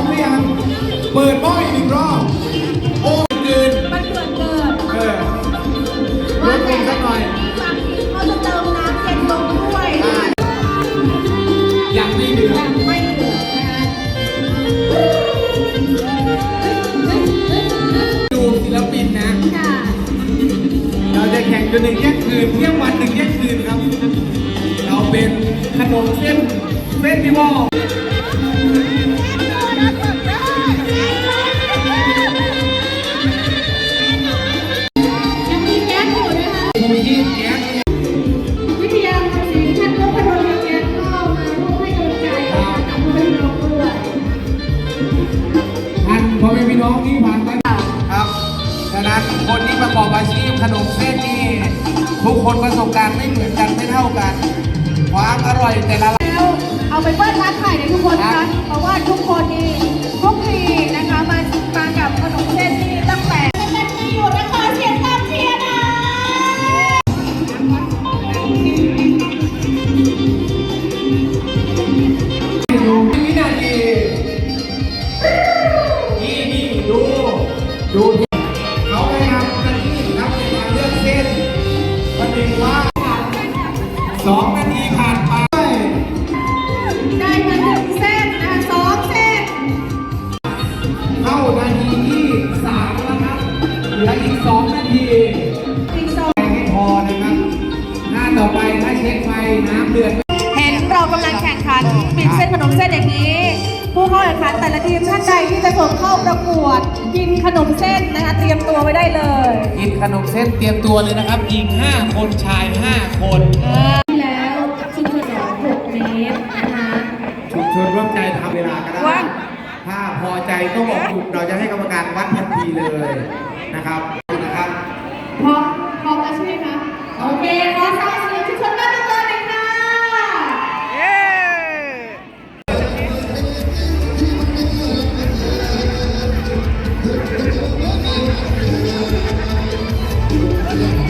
มหรือยังเปิดหม้ออีกรอบโอ้ยเกินมันเกิดเกิดเออลดลงสักหน่อยเขาจะเติมน้ำเย็นลงด้วยอยางไม่เดือด ยังไม่เดือมดูศิลปินนะเราจะแข่งจนถึงแยกคืนเที่ยงวันถึงแยกคืนครับ เราเป็นขนมเส้นเส้นที่ว่า อแม่พี่น้องที่ผ่านไปครับฉะนั้นคนที่ประกอบอาชีพขนมเส้นนี่ทุกคนประสบการณ์ไม่เหมือนกันไม่เท่ากัน ความอร่อยแต่ละแล้วเอาไปเบิ้ สองนาทีผ่านไปได้มาหนึ่งเส้นนะสองเส้นเข้านาทีที่สามแล้วครับเหลืออีกสองนาทีอีกสองไม่พอนะครับ หน้าต่อไปถ้าเช็คไฟน้ำเดือดเห็นเรากำลังแข่งขันปิดเส้นขนมเส้นอย่างนี้ผู้เข้าแข่งขันแต่ละทีมท่านใดที่จะส่งเข้าประกวด กินขนมเส้นนะคะเตรียมตัวไว้ได้เลย กินขนมเส้นเตรียมตัวเลยนะครับหญิง 5 คนชาย 5 คน ที่แล้วชุมชนหน อง6เมตรนะคะชุมชนร่วมใจทำเวลาก็ได้ว่างถ้าพอใจก็บอกถูกเราจะให้กรรมการวัดทันทีเลยนะครับนะครับพร้อมพร้อมแล้วใช่ไหมคะโอเคขอสาวเสียงชุมชนบ้านตะเกินเลยค่ะย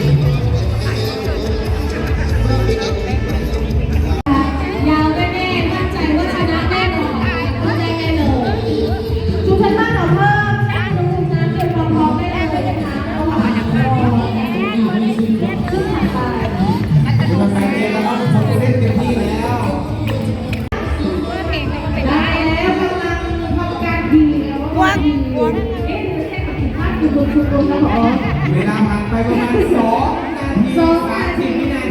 เวลาผ่านไปประมาณ2นาทีสองนาที30วินาที